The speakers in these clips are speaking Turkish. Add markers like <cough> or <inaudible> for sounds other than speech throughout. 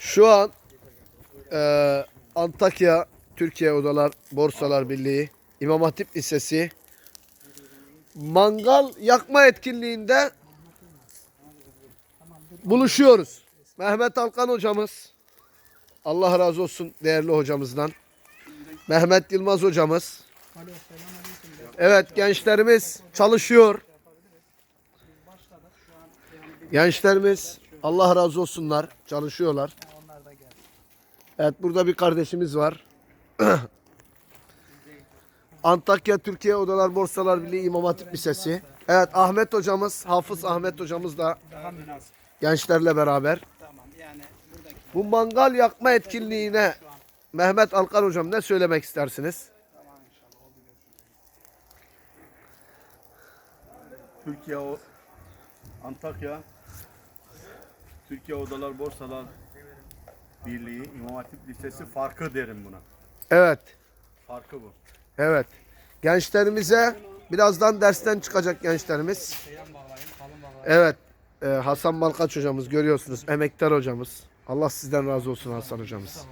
Şu an eee, Antakya Türkiye Odalar Borsalar Birliği İmam Hatip Lisesi mangal yakma etkinliğinde buluşuyoruz. Mehmet Alkan hocamız Allah razı olsun değerli hocamızdan. Mehmet Yılmaz hocamız. Evet gençlerimiz çalışıyor. Gençlerimiz Allah razı olsunlar çalışıyorlar. Evet burada bir kardeşimiz var. <clears throat> Antakya Türkiye Odalar Borsalar Birliği İmam Hatip Lisesi. Evet Ahmet hocamız, Hafız Ahmet hocamız da gençlerle beraber. Bu mangal yakma etkinliğine Mehmet Alkan hocam ne söylemek istersiniz? Türkiye Antakya Türkiye Odalar Borsalar Birliği İmam Hatip Lisesi farkı derim buna. Evet, Farkı bu. evet. Gençlerimize birazdan dersten çıkacak gençlerimiz. Evet, e, Hasan Balkaç hocamız görüyorsunuz, emektar hocamız. Allah sizden razı olsun Hasan hocamız.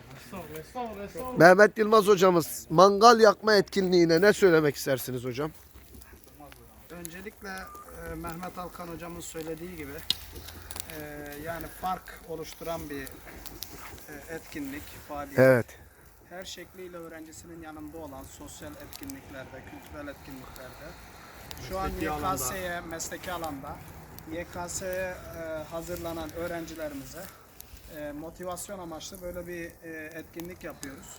Mehmet Yılmaz hocamız, mangal yakma etkinliğine ne söylemek istersiniz hocam? öncelikle e, Mehmet Alkan hocamın söylediği gibi yani fark oluşturan bir e, etkinlik, faaliyet. Evet, Her şekliyle öğrencisinin yanında olan sosyal etkinliklerde, kültürel etkinliklerde şu an Mesleki alanda. YKS'ye, mesleki alanda YKS'ye e, hazırlanan öğrencilerimize e, motivasyon amaçlı böyle bir etkinlik yapıyoruz.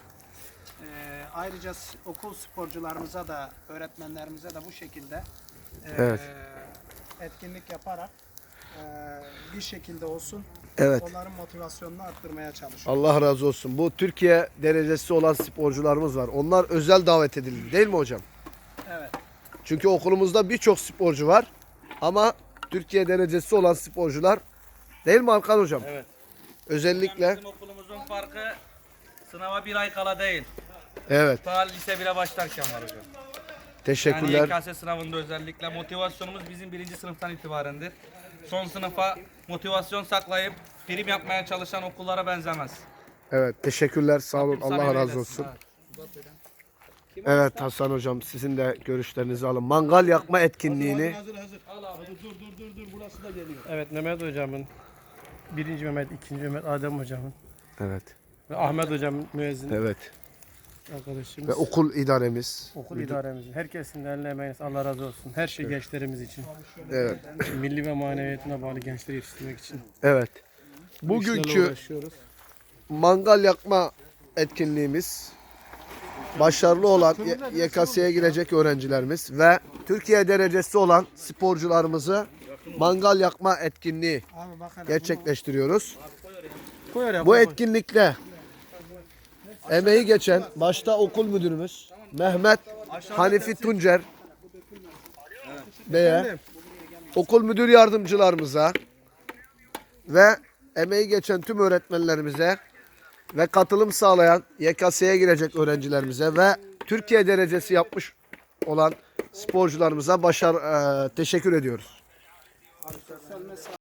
Ayrıca okul sporcularımıza da, öğretmenlerimize de bu şekilde Evet. etkinlik yaparak bir şekilde olsun evet. onların motivasyonunu arttırmaya çalışıyoruz. Allah razı olsun. Bu Türkiye derecesi olan sporcularımız var. Onlar özel davet edildi değil mi hocam? Evet. Çünkü okulumuzda birçok sporcu var. Türkiye derecesi olan sporcular değil mi Alkan hocam? Evet. Özellikle Bizim okulumuzun farkı sınava bir ay kala değil. evet. Ta lise 1'e başlarken var hocam. Yani Teşekkürler. YKS sınavında özellikle motivasyonumuz bizim birinci sınıftan itibarendir. Son sınıfa motivasyon saklayıp prim yapmaya çalışan okullara benzemez. Evet, teşekkürler. Sağ olun. Rabbim Allah samimi razı eylesin. olsun. Evet Hasan hocam sizin de görüşlerinizi alın. Mangal yakma etkinliğini Evet Mehmet hocamın, birinci Mehmet, ikinci Mehmet, Adem hocamın Evet. ve Ahmet hocam müezzin Evet. Arkadaşımız. Ve okul idaremiz. okul idaremizin, herkesin de eline emeğine Allah razı olsun. Her şey gençlerimiz için. Evet. <clears throat> Milli ve maneviyatına bağlı gençleri yetiştirmek için. Evet. Bugünkü mangal yakma etkinliğimiz başarılı olan YKS'ye girecek öğrencilerimiz ve Türkiye derecesi olan sporcularımızı mangal yakma etkinliği Abi bak hele gerçekleştiriyoruz. Bu etkinlikle emeği geçen başta okul müdürümüz Mehmet Hanifi Tuncer Bey'e, okul müdür yardımcılarımıza ve emeği geçen tüm öğretmenlerimize ve katılım sağlayan YKS'ye girecek öğrencilerimize ve Türkiye derecesi yapmış olan sporcularımıza başar eee, teşekkür ediyoruz.